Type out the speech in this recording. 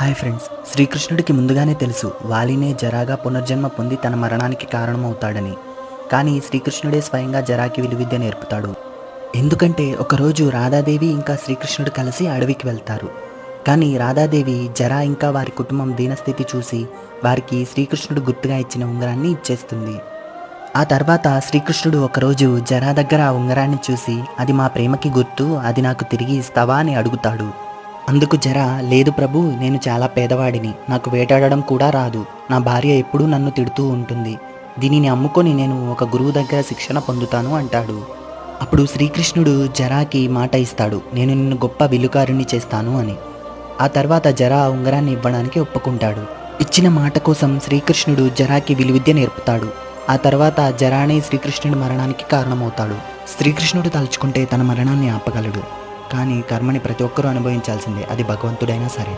Hi friends శ్రీకృష్ణుడికి ముందుగానే తెలుసు వాలినే జరాగా పునర్జన్మ పొంది తన మరణానికి కారణమవుతాడని. కానీ శ్రీకృష్ణుడే స్వయంగా జరాకి విలువిద్య నేర్పుతాడు. ఎందుకంటే ఒకరోజు రాధాదేవి ఇంకా శ్రీకృష్ణుడు కలిసి అడవికి వెళ్తారు. కానీ రాధాదేవి జరా ఇంకా వారి కుటుంబం దీనస్థితి చూసి వారికి శ్రీకృష్ణుడు గుర్తుగా ఇచ్చిన ఉంగరాన్ని ఇచ్చేస్తుంది. ఆ తర్వాత శ్రీకృష్ణుడు ఒకరోజు జరా దగ్గర ఆ ఉంగరాన్ని చూసి అది మా ప్రేమకి గుర్తు అది నాకు తిరిగి ఇస్తావా? అని అడుగుతాడు. అందుకు జర లేదు ప్రభు నేను చాలా పేదవాడిని. నాకు వేటాడడం కూడా రాదు. నా భార్య ఎప్పుడూ నన్ను తిడుతూ ఉంటుంది. దీనిని అమ్ముకొని నేను ఒక గురువు దగ్గర శిక్షణ పొందుతాను అంటాడు. అప్పుడు శ్రీకృష్ణుడు జరాకి మాట ఇస్తాడు. నేను నిన్ను గొప్ప విలుకారుని చేస్తాను అని. ఆ తర్వాత జరా ఉంగరాన్ని ఇవ్వడానికి ఒప్పుకుంటాడు. ఇచ్చిన మాట కోసం శ్రీకృష్ణుడు జరాకి విలువిద్య నేర్పుతాడు. ఆ తర్వాత జరానే శ్రీకృష్ణుడి మరణానికి కారణమవుతాడు. శ్రీకృష్ణుడు తలుచుకుంటే తన మరణాన్ని ఆపగలడు. కానీ కర్మని ప్రతి ఒక్కరూ అనుభవించాల్సిందే. అది భగవంతుడైనా సరే.